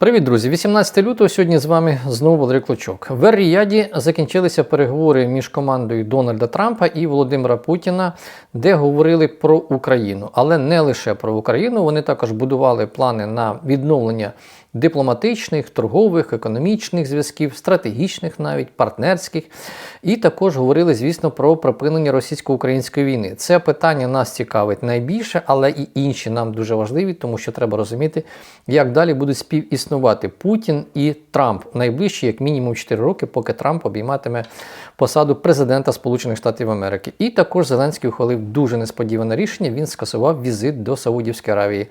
Привіт, друзі! 18 лютого сьогодні з вами знову Валерій Клочок. В Ер-Ріяді закінчилися переговори між командою Дональда Трампа і Володимира Путіна, де говорили про Україну, але не лише про Україну. Вони також будували плани на відновлення дипломатичних, торгових, економічних зв'язків, стратегічних, навіть партнерських. І також говорили, звісно, про припинення російсько-української війни. Це питання нас цікавить найбільше, але і інші нам дуже важливі, тому що треба розуміти, як далі будуть співіснувати Путін і Трамп найближчі, як мінімум 4 роки, поки Трамп обійматиме посаду президента Сполучених Штатів Америки. І також Зеленський ухвалив дуже несподіване рішення. Він скасував візит до Саудівської Аравії.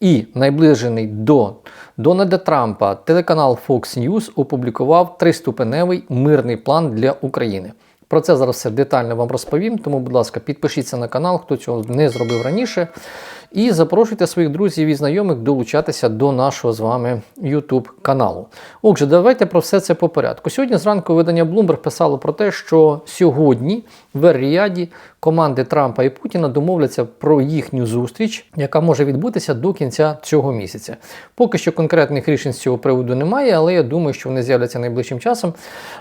І найближений до Дональда Трампа телеканал Fox News опублікував триступеневий мирний план для України. Про це зараз все детально вам розповім. Тому, будь ласка, підпишіться на канал, хто цього не зробив раніше. І запрошуйте своїх друзів і знайомих долучатися до нашого з вами YouTube каналу. Отже, давайте про все це по порядку. Сьогодні зранку видання Bloomberg писало про те, що сьогодні в Ер-Ріаді команди Трампа і Путіна домовляться про їхню зустріч, яка може відбутися до кінця цього місяця. Поки що конкретних рішень з цього приводу немає, але я думаю, що вони з'являться найближчим часом.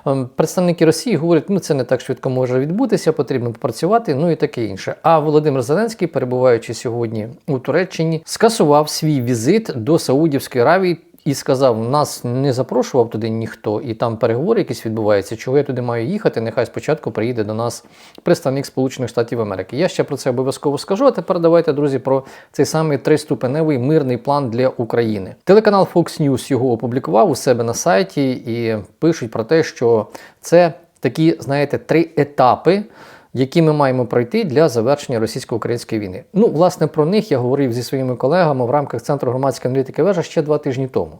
Ем, Представники Росії говорять, ну це не так швидко може відбутися, потрібно попрацювати, ну і таке інше. А Володимир Зеленський, перебуваючи сьогодні у Туреччині, скасував свій візит до Саудівської Аравії. І сказав, нас не запрошував туди ніхто, і там переговори якісь відбуваються. Чого я туди маю їхати? Нехай спочатку приїде до нас представник Сполучених Штатів Америки. Я ще про це обов'язково скажу. А тепер давайте, друзі, про цей самий триступеневий мирний план для України. Телеканал Fox News його опублікував у себе на сайті і пишуть про те, що це такі, знаєте, три етапи які ми маємо пройти для завершення російсько-української війни. Ну, власне, про них я говорив зі своїми колегами в рамках Центру громадської аналітики вежа ще два тижні тому.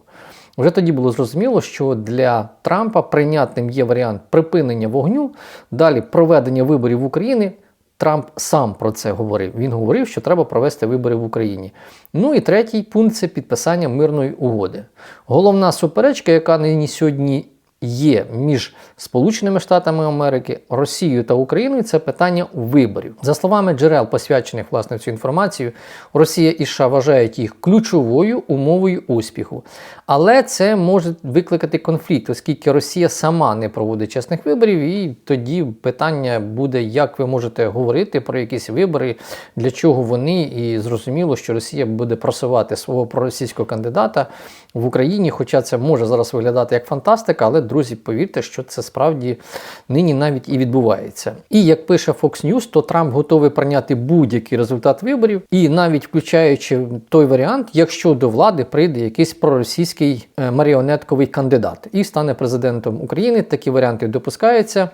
Вже тоді було зрозуміло, що для Трампа прийнятним є варіант припинення вогню, далі проведення виборів в Україні. Трамп сам про це говорив. Він говорив, що треба провести вибори в Україні. Ну і третій пункт це підписання мирної угоди. Головна суперечка, яка нині сьогодні є між Сполученими Штатами Америки, Росією та Україною, це питання виборів. За словами джерел, посвячених власне цю інформацію, Росія і США вважають їх ключовою умовою успіху. Але це може викликати конфлікт, оскільки Росія сама не проводить чесних виборів, і тоді питання буде, як ви можете говорити про якісь вибори, для чого вони, і зрозуміло, що Росія буде просувати свого проросійського кандидата в Україні, хоча це може зараз виглядати як фантастика, але друзі, повірте, що це справді нині навіть і відбувається. І як пише Fox News, то Трамп готовий прийняти будь-який результат виборів, і навіть включаючи той варіант, якщо до влади прийде якийсь проросійський е, маріонетковий кандидат і стане президентом України. Такі варіанти допускаються.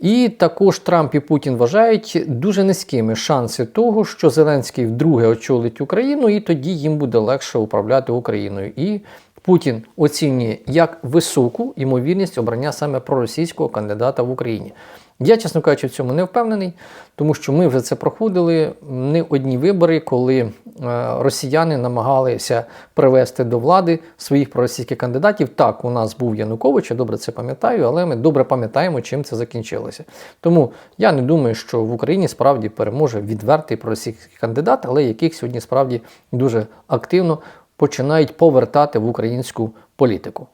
І також Трамп і Путін вважають дуже низькими шанси того, що Зеленський вдруге очолить Україну, і тоді їм буде легше управляти Україною. І Путін оцінює як високу ймовірність обрання саме проросійського кандидата в Україні. Я, чесно кажучи, в цьому не впевнений, тому що ми вже це проходили не одні вибори, коли е, росіяни намагалися привести до влади своїх проросійських кандидатів. Так, у нас був Янукович, я добре це пам'ятаю, але ми добре пам'ятаємо, чим це закінчилося. Тому я не думаю, що в Україні справді переможе відвертий проросійський кандидат, але яких сьогодні справді дуже активно починають повертати в українську політику.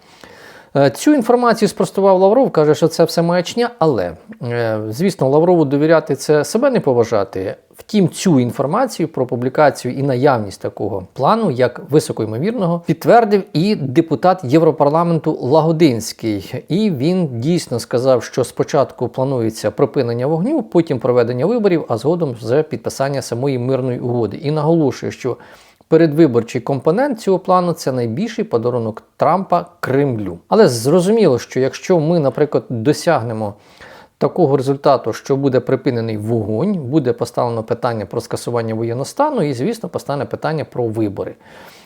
Е, Цю інформацію спростував Лавров, каже, що це все маячня, але, е, звісно, Лаврову довіряти це себе не поважати. Втім, цю інформацію про публікацію і наявність такого плану, як високоймовірного, підтвердив і депутат Європарламенту Лагодинський. І він дійсно сказав, що спочатку планується припинення вогню, потім проведення виборів, а згодом вже підписання самої мирної угоди. І наголошує, що Передвиборчий компонент цього плану це найбільший подарунок Трампа Кремлю. Але зрозуміло, що якщо ми, наприклад, досягнемо такого результату, що буде припинений вогонь, буде поставлено питання про скасування воєнного стану, і, звісно, постане питання про вибори.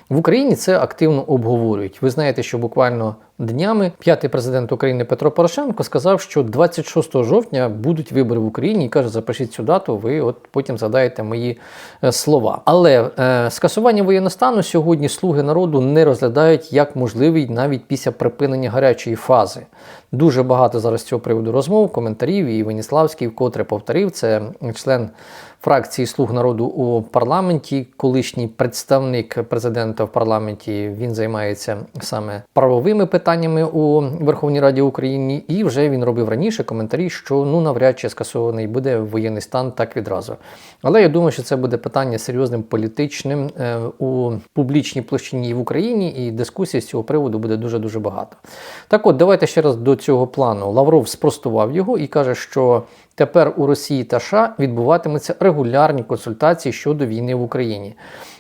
В Україні це активно обговорюють. Ви знаєте, що буквально Днями п'ятий президент України Петро Порошенко сказав, що 26 жовтня будуть вибори в Україні і каже, запишіть цю дату, ви от потім задаєте мої е, слова. Але е, скасування воєнного стану сьогодні слуги народу не розглядають як можливий навіть після припинення гарячої фази. Дуже багато зараз цього приводу розмов, коментарів. І Веніславський вкотре повторив це член фракції Слуг народу у парламенті, колишній представник президента в парламенті. Він займається саме правовими питаннями у Верховній Раді України, і вже він робив раніше коментарі, що ну навряд чи скасований буде воєнний стан так відразу. Але я думаю, що це буде питання серйозним політичним е, у публічній площині в Україні, і дискусії з цього приводу буде дуже дуже багато. Так, от давайте ще раз до цього плану. Лавров спростував його і каже, що тепер у Росії та США відбуватимуться регулярні консультації щодо війни в Україні.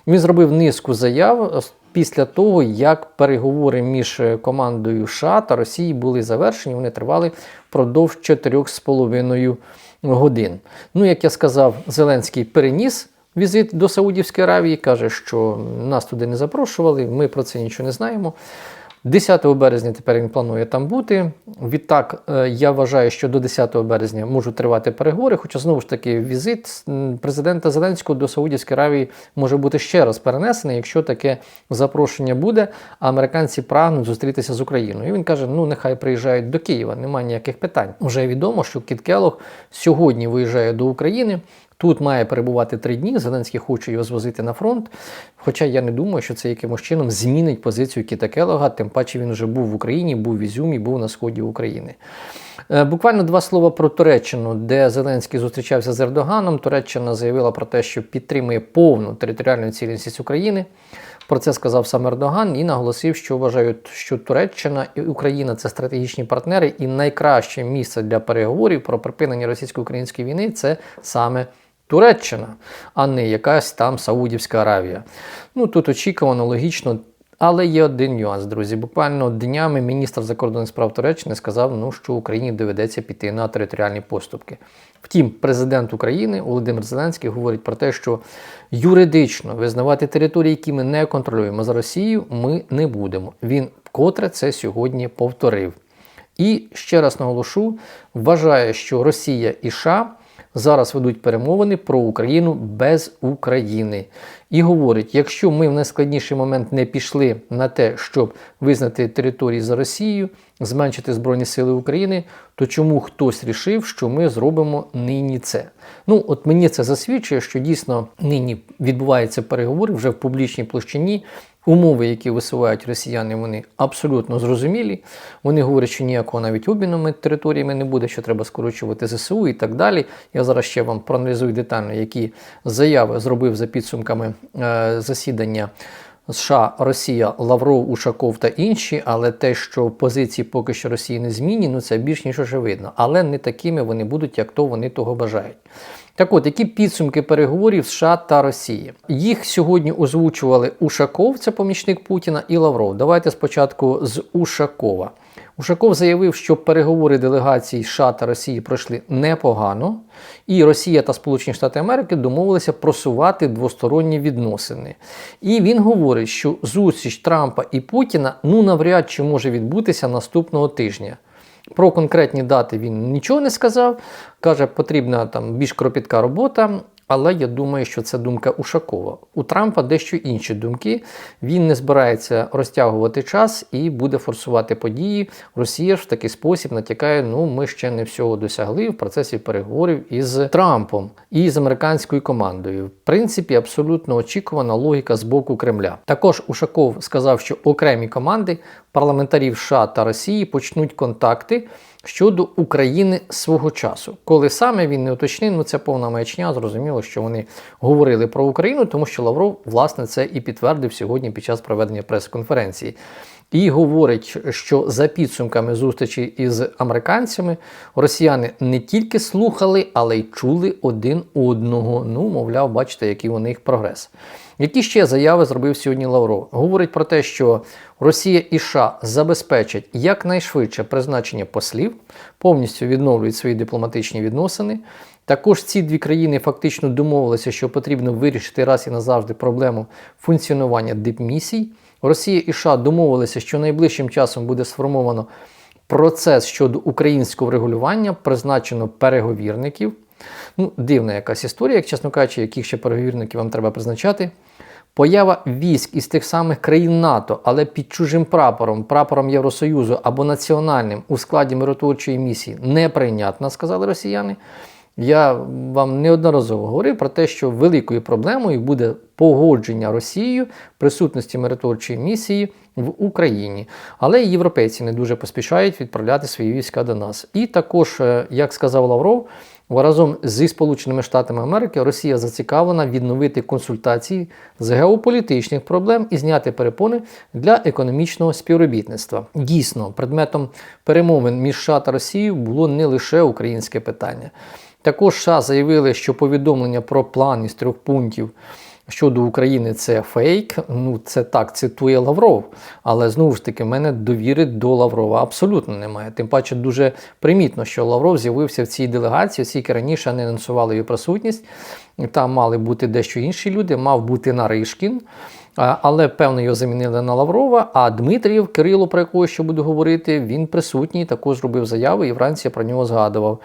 Він зробив низку заяв після того, як переговори між командою США та Росії були завершені. Вони тривали впродовж 4,5 годин. Ну, як я сказав, Зеленський переніс. Візит до Саудівської Аравії каже, що нас туди не запрошували, ми про це нічого не знаємо. 10 березня тепер він планує там бути. Відтак, е, я вважаю, що до 10 березня можуть тривати переговори. Хоча знову ж таки візит президента Зеленського до Саудівської Аравії може бути ще раз перенесений, якщо таке запрошення буде. А американці прагнуть зустрітися з Україною. І він каже: ну нехай приїжджають до Києва, немає ніяких питань. Уже відомо, що Кіт Келлог сьогодні виїжджає до України. Тут має перебувати три дні. Зеленський хоче його звозити на фронт. Хоча я не думаю, що це якимось чином змінить позицію Кіта Келога, тим паче він вже був в Україні, був в Ізюмі, був на сході України. Е, буквально два слова про Туреччину, де Зеленський зустрічався з Ердоганом. Туреччина заявила про те, що підтримує повну територіальну цілісність України. Про це сказав сам Ердоган і наголосив, що вважають, що Туреччина і Україна це стратегічні партнери, і найкраще місце для переговорів про припинення російсько-української війни це саме. Туреччина, а не якась там Саудівська Аравія. Ну тут очікувано, логічно. Але є один нюанс, друзі. Буквально днями міністр закордонних справ Туреччини сказав, ну, що Україні доведеться піти на територіальні поступки. Втім, президент України Володимир Зеленський говорить про те, що юридично визнавати території, які ми не контролюємо за Росією, ми не будемо. Він вкотре це сьогодні повторив. І ще раз наголошу, вважає, що Росія і США зараз ведуть перемовини про Україну без України. І говорить: якщо ми в найскладніший момент не пішли на те, щоб визнати території за Росією, зменшити Збройні Сили України, то чому хтось рішив, що ми зробимо нині це? Ну, от мені це засвідчує, що дійсно нині відбуваються переговори вже в публічній площині Умови, які висувають росіяни, вони абсолютно зрозумілі. Вони говорять, що ніякого навіть обміну територіями не буде, що треба скорочувати ЗСУ і так далі. Я зараз ще вам проаналізую детально, які заяви зробив за підсумками е, засідання. США, Росія, Лавров, Ушаков та інші, але те, що позиції поки що Росії не змінні, ну це більш ніж очевидно. Але не такими вони будуть, як то вони того бажають. Так от, які підсумки переговорів США та Росії? Їх сьогодні озвучували Ушаков, це помічник Путіна, і Лавров. Давайте спочатку з Ушакова. Ушаков заявив, що переговори делегацій США та Росії пройшли непогано, і Росія та Сполучені Штати Америки домовилися просувати двосторонні відносини. І він говорить, що зустріч Трампа і Путіна ну навряд чи може відбутися наступного тижня. Про конкретні дати він нічого не сказав. Каже, потрібна там більш кропітка робота. Але я думаю, що це думка Ушакова. У Трампа дещо інші думки. Він не збирається розтягувати час і буде форсувати події. Росія ж в такий спосіб натякає: ну ми ще не всього досягли в процесі переговорів із Трампом і з американською командою. В принципі, абсолютно очікувана логіка з боку Кремля. Також Ушаков сказав, що окремі команди парламентарів США та Росії почнуть контакти щодо України свого часу. Коли саме він не уточнив, ну це повна маячня, зрозуміло, що вони говорили про Україну, тому що Лавров, власне, це і підтвердив сьогодні під час проведення прес-конференції. І говорить, що за підсумками зустрічі із американцями росіяни не тільки слухали, але й чули один одного. Ну, мовляв, бачите, який у них прогрес. Які ще заяви зробив сьогодні Лавров? Говорить про те, що Росія і США забезпечать якнайшвидше призначення послів, повністю відновлюють свої дипломатичні відносини. Також ці дві країни фактично домовилися, що потрібно вирішити раз і назавжди проблему функціонування дипмісій. Росія і США домовилися, що найближчим часом буде сформовано процес щодо українського врегулювання, призначено переговірників. Ну, дивна якась історія, як чесно кажучи, яких ще переговірників вам треба призначати. Поява військ із тих самих країн НАТО, але під чужим прапором, прапором Євросоюзу або національним у складі миротворчої місії неприйнятна, сказали росіяни. Я вам неодноразово говорив про те, що великою проблемою буде погодження Росією присутності миротворчої місії в Україні. Але і європейці не дуже поспішають відправляти свої війська до нас. І також, е, як сказав Лавров, разом зі Сполученими Штатами Америки Росія зацікавлена відновити консультації з геополітичних проблем і зняти перепони для економічного співробітництва. Дійсно, предметом перемовин між США та Росією було не лише українське питання. Також США заявили, що повідомлення про план із трьох пунктів щодо України це фейк. Ну, це так цитує Лавров. Але знову ж таки, в мене довіри до Лаврова абсолютно немає. Тим паче дуже примітно, що Лавров з'явився в цій делегації, оскільки раніше не анонсували її присутність. Там мали бути дещо інші люди, мав бути Наришкін. Але певно його замінили на Лаврова. А Дмитрієв, Кирило, про якого ще буду говорити, він присутній, також робив заяви і вранці про нього згадував.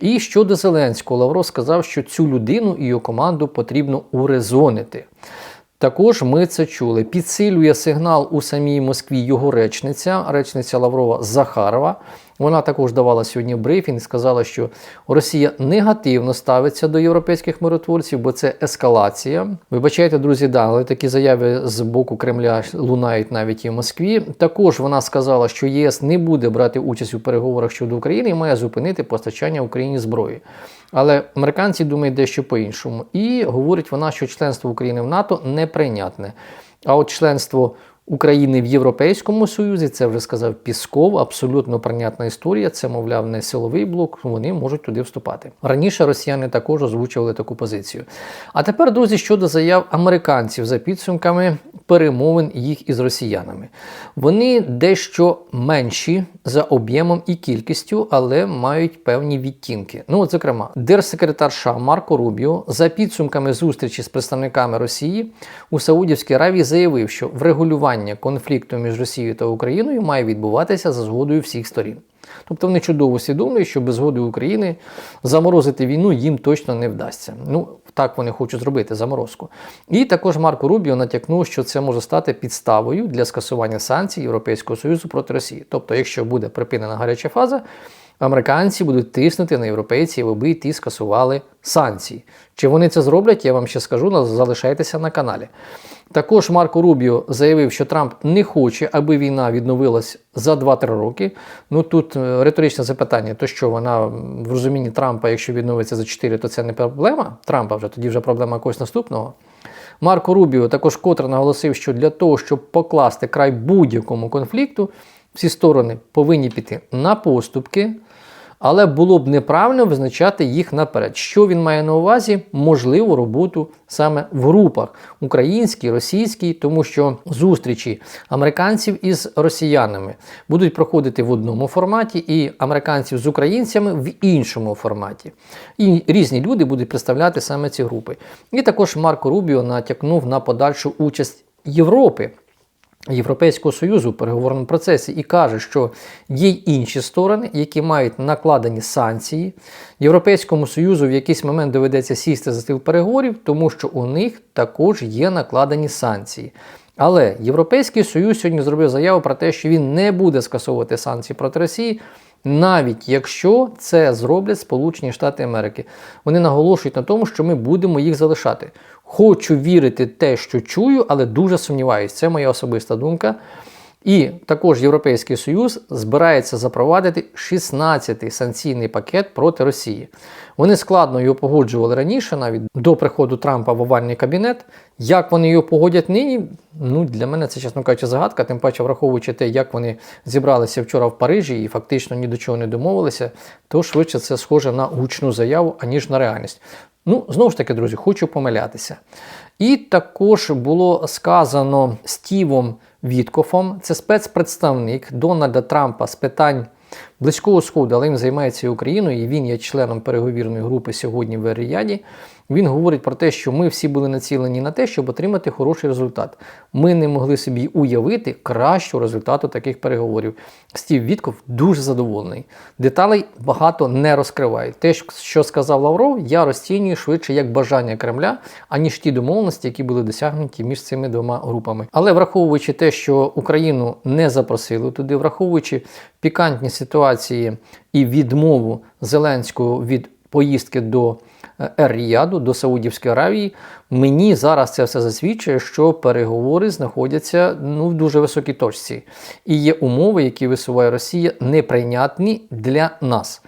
І щодо Зеленського, Лавров сказав, що цю людину і його команду потрібно урезонити. Також ми це чули. Підсилює сигнал у самій Москві його речниця, речниця Лаврова Захарова. Вона також давала сьогодні брифінг сказала, що Росія негативно ставиться до європейських миротворців, бо це ескалація. Вибачайте, друзі, да, але такі заяви з боку Кремля лунають навіть і в Москві. Також вона сказала, що ЄС не буде брати участь у переговорах щодо України і має зупинити постачання Україні зброї. Але американці думають дещо по-іншому. І говорить вона, що членство України в НАТО неприйнятне. А от членство України в Європейському Союзі, це вже сказав Пісков, абсолютно прийнятна історія. Це, мовляв, не силовий блок, вони можуть туди вступати. Раніше росіяни також озвучували таку позицію. А тепер, друзі, щодо заяв американців за підсумками перемовин їх із росіянами. Вони дещо менші за об'ємом і кількістю, але мають певні відтінки. Ну, от, зокрема, держсекретар США Марко Рубіо за підсумками зустрічі з представниками Росії у Саудівській Аравії заявив, що врегулювання конфлікту між Росією та Україною має відбуватися за згодою всіх сторін. Тобто вони чудово усвідомлюють, що без згоди України заморозити війну їм точно не вдасться. Ну, так вони хочуть зробити заморозку. І також Марко Рубіо натякнув, що це може стати підставою для скасування санкцій Європейського Союзу проти Росії. Тобто, якщо буде припинена гаряча фаза, американці будуть тиснути на європейців, аби ті скасували санкції. Чи вони це зроблять, я вам ще скажу, залишайтеся на каналі. Також Марко Рубіо заявив, що Трамп не хоче, аби війна відновилась за 2-3 роки. Ну тут е, риторичне запитання: то що вона в розумінні Трампа, якщо відновиться за 4, то це не проблема Трампа вже тоді вже проблема когось наступного. Марко Рубіо також котре наголосив, що для того, щоб покласти край будь-якому конфлікту, всі сторони повинні піти на поступки але було б неправильно визначати їх наперед. Що він має на увазі? Можливу роботу саме в групах українській, російській, тому що зустрічі американців із росіянами будуть проходити в одному форматі, і американців з українцями в іншому форматі. І різні люди будуть представляти саме ці групи. І також Марко Рубіо натякнув на подальшу участь Європи. Європейського союзу у переговорному процесі і каже, що є інші сторони, які мають накладені санкції. Європейському союзу в якийсь момент доведеться сісти за стіл переговорів, тому що у них також є накладені санкції. Але Європейський Союз сьогодні зробив заяву про те, що він не буде скасовувати санкції проти Росії, навіть якщо це зроблять Сполучені Штати Америки. Вони наголошують на тому, що ми будемо їх залишати. Хочу вірити те, що чую, але дуже сумніваюся. Це моя особиста думка. І також Європейський Союз збирається запровадити 16-й санкційний пакет проти Росії. Вони складно його погоджували раніше, навіть до приходу Трампа в овальний кабінет. Як вони його погодять нині? Ну для мене це, чесно кажучи, загадка, тим паче, враховуючи те, як вони зібралися вчора в Парижі і фактично ні до чого не домовилися, то швидше це схоже на гучну заяву, аніж на реальність. Ну, знову ж таки, друзі, хочу помилятися. І також було сказано Стівом Віткофом, це спецпредставник Дональда Трампа з питань Близького Сходу, але він займається і Україною, і він є членом переговірної групи сьогодні в Ер-Ріяді. Він говорить про те, що ми всі були націлені на те, щоб отримати хороший результат. Ми не могли собі уявити кращого результату таких переговорів. Стів Вітков дуже задоволений. Деталей багато не розкриває. Те, що сказав Лавров, я розцінюю швидше як бажання Кремля, аніж ті домовленості, які були досягнуті між цими двома групами. Але враховуючи те, що Україну не запросили туди, враховуючи пікантні ситуації і відмову Зеленського від поїздки до Ер-Ріяду, до Саудівської Аравії, мені зараз це все засвідчує, що переговори знаходяться ну, в дуже високій точці. І є умови, які висуває Росія, неприйнятні для нас.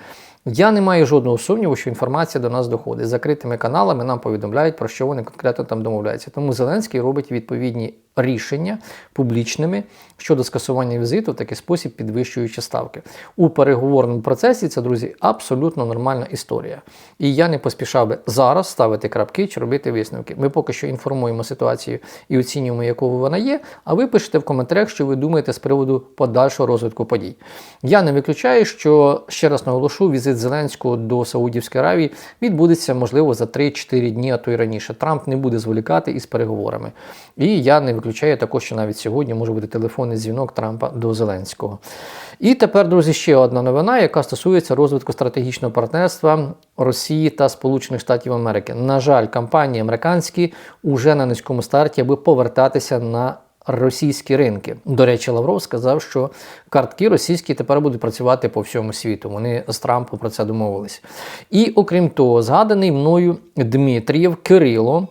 Я не маю жодного сумніву, що інформація до нас доходить. Закритими каналами нам повідомляють, про що вони конкретно там домовляються. Тому Зеленський робить відповідні рішення публічними щодо скасування візиту в такий спосіб, підвищуючи ставки. У переговорному процесі це, друзі, абсолютно нормальна історія. І я не поспішав би зараз ставити крапки чи робити висновки. Ми поки що інформуємо ситуацію і оцінюємо, якою вона є. А ви пишете в коментарях, що ви думаєте з приводу подальшого розвитку подій. Я не виключаю, що ще раз наголошу, візит Зеленського до Саудівської Аравії відбудеться, можливо, за 3-4 дні, а то й раніше. Трамп не буде зволікати із переговорами. І я не виключаю також, що навіть сьогодні може бути телефонний дзвінок Трампа до Зеленського. І тепер, друзі, ще одна новина, яка стосується розвитку стратегічного партнерства Росії та Сполучених Штатів Америки. На жаль, компанії американські вже на низькому старті, аби повертатися на російські ринки. До речі, Лавров сказав, що картки російські тепер будуть працювати по всьому світу. Вони з Трампом про це домовились. І окрім того, згаданий мною Дмитрієв Кирило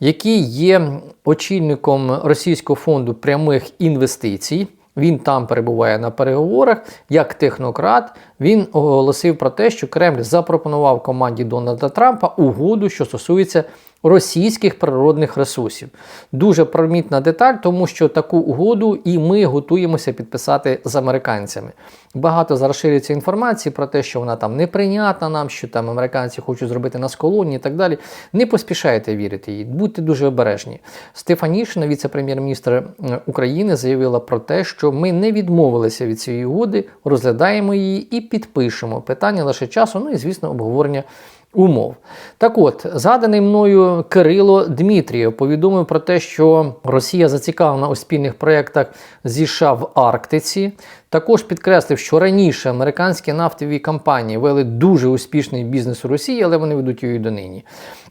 який є очільником Російського фонду прямих інвестицій. Він там перебуває на переговорах як технократ. Він оголосив про те, що Кремль запропонував команді Дональда Трампа угоду, що стосується російських природних ресурсів. Дуже примітна деталь, тому що таку угоду і ми готуємося підписати з американцями. Багато зараз шириться інформації про те, що вона там неприйнятна нам, що там американці хочуть зробити нас колонії і так далі. Не поспішайте вірити їй, будьте дуже обережні. Стефанішина, віце-прем'єр-міністр України, заявила про те, що ми не відмовилися від цієї угоди, розглядаємо її і підпишемо. Питання лише часу, ну і звісно, обговорення умов. Так от, згаданий мною Кирило Дмитрієв повідомив про те, що Росія зацікавлена у спільних проєктах зі США в Арктиці. Також підкреслив, що раніше американські нафтові компанії вели дуже успішний бізнес у Росії, але вони ведуть її донині.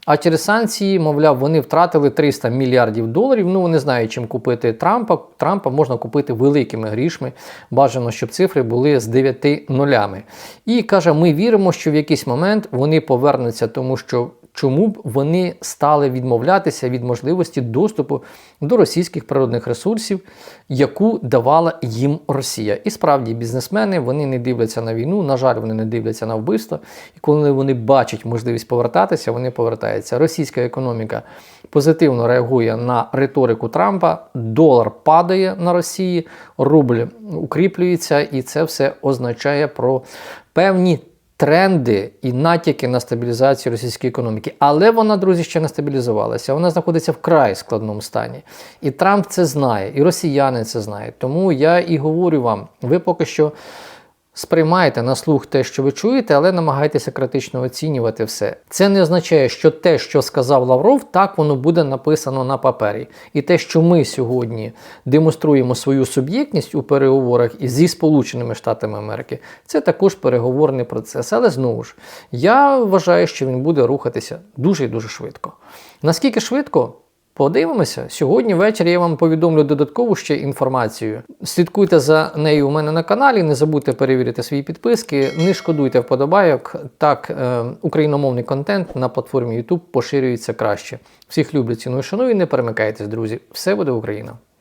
А через санкції, мовляв, вони втратили 300 мільярдів доларів. Ну, вони знають, чим купити Трампа. Трампа можна купити великими грішми. Бажано, щоб цифри були з 9 нулями. І каже: ми віримо, що в якийсь момент вони повернуться, тому що чому б вони стали відмовлятися від можливості доступу до російських природних ресурсів, яку давала їм Росія. І справді бізнесмени вони не дивляться на війну, на жаль, вони не дивляться на вбивство. І коли вони бачать можливість повертатися, вони повертаються. Російська економіка позитивно реагує на риторику Трампа, долар падає на Росії, рубль укріплюється, і це все означає про певні тренди і натяки на стабілізацію російської економіки. Але вона, друзі, ще не стабілізувалася. Вона знаходиться в край складному стані. І Трамп це знає, і росіяни це знають. Тому я і говорю вам, ви поки що. Сприймайте на слух те, що ви чуєте, але намагайтеся критично оцінювати все. Це не означає, що те, що сказав Лавров, так воно буде написано на папері. І те, що ми сьогодні демонструємо свою суб'єктність у переговорах зі Сполученими Штатами Америки, це також переговорний процес. Але знову ж, я вважаю, що він буде рухатися дуже і дуже швидко. Наскільки швидко? Подивимося. Сьогодні ввечері я вам повідомлю додаткову ще інформацію. Слідкуйте за нею у мене на каналі, не забудьте перевірити свої підписки, не шкодуйте вподобайок. Так, е, україномовний контент на платформі YouTube поширюється краще. Всіх люблю, ціную, шаную не перемикайтесь, друзі. Все буде Україна!